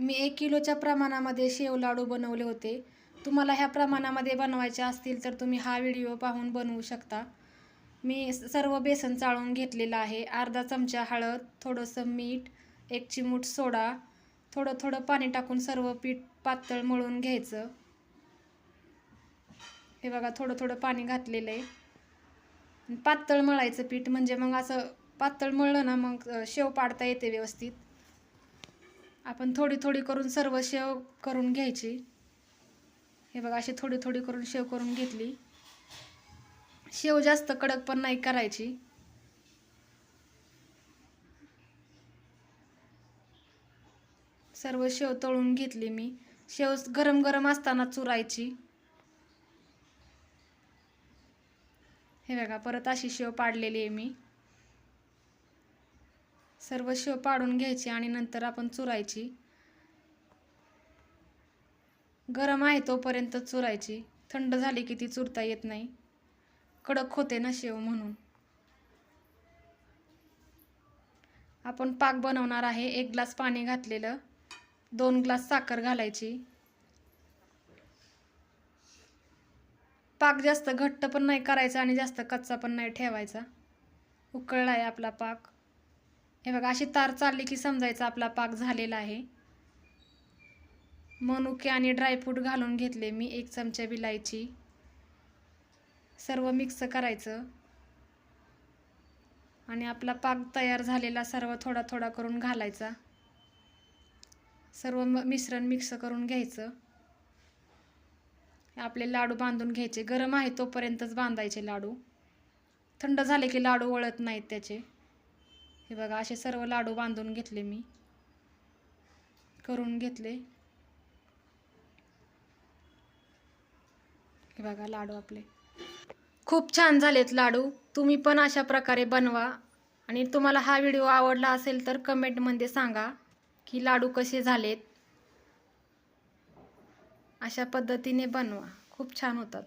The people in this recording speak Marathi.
मी एक किलोच्या प्रमाणामध्ये शेव लाडू बनवले होते. तुम्हाला ह्या प्रमाणामध्ये बनवायचे असतील तर तुम्ही हा व्हिडिओ पाहून बनवू शकता. मी स- सर्व बेसन चाळून घेतलेलं आहे. अर्धा चमचा हळद थोडंसं मीठ एक चिमूट सोडा थोडं थोडं पाणी टाकून सर्व पीठ पातळ मळून घ्यायचं. हे बघा थोडं थोडं पाणी घातलेलं आहे. पातळ मळायचं पीठ म्हणजे मग असं पातळ मळलं ना मग शेव पाडता येते व्यवस्थित. आपण थोडी थोडी करून सर्व शेव करून घ्यायची. हे बघा अशी थोडी थोडी करून शेव करून घेतली. शेव जास्त कडक पण नाही करायची. सर्व शेव तळून घेतली मी. शेव गरम गरम असताना चुरायची. हे बघा परत अशी शेव पाडलेली आहे मी. सर्व शेव पाडून घ्यायची आणि नंतर आपण चुरायची. गरम आहे तोपर्यंत चुरायची. थंड झाली की ती चुरता येत नाही. कडक होते ना शेव म्हणून. आपण पाक बनवणार आहे. एक ग्लास पाणी घातलेलं. दोन ग्लास साखर घालायची. पाक जास्त घट्ट पण नाही करायचा आणि जास्त कच्चा पण नाही ठेवायचा. उकळला आहे आपला पाक. हे बघा अशी तार चालली की समजायचं आपला पाक झालेला आहे. मनुके आणि ड्रायफ्रूट घालून घेतले मी एक चमचा विलायची सर्व मिक्स करायचं. आणि आपला पाक तयार झालेला सर्व थोडा थोडा करून घालायचा. सर्व म- मिश्रण मिक्स करून घ्यायचं. आपले लाडू बांधून घ्यायचे. गरम आहे तोपर्यंतच बांधायचे लाडू. थंड झाले की लाडू वळत नाहीत त्याचे. हे बघा असे सर्व लाडू बांधून घेतले मी. करून घेतले. हे बघा लाडू आपले. खूप छान झालेत लाडू. तुम्ही पण अशा प्रकारे बनवा. आणि तुम्हाला हा व्हिडिओ आवडला असेल तर कमेंटमध्ये सांगा की लाडू कसे झालेत. अशा पद्धतीने बनवा. खूप छान होतात.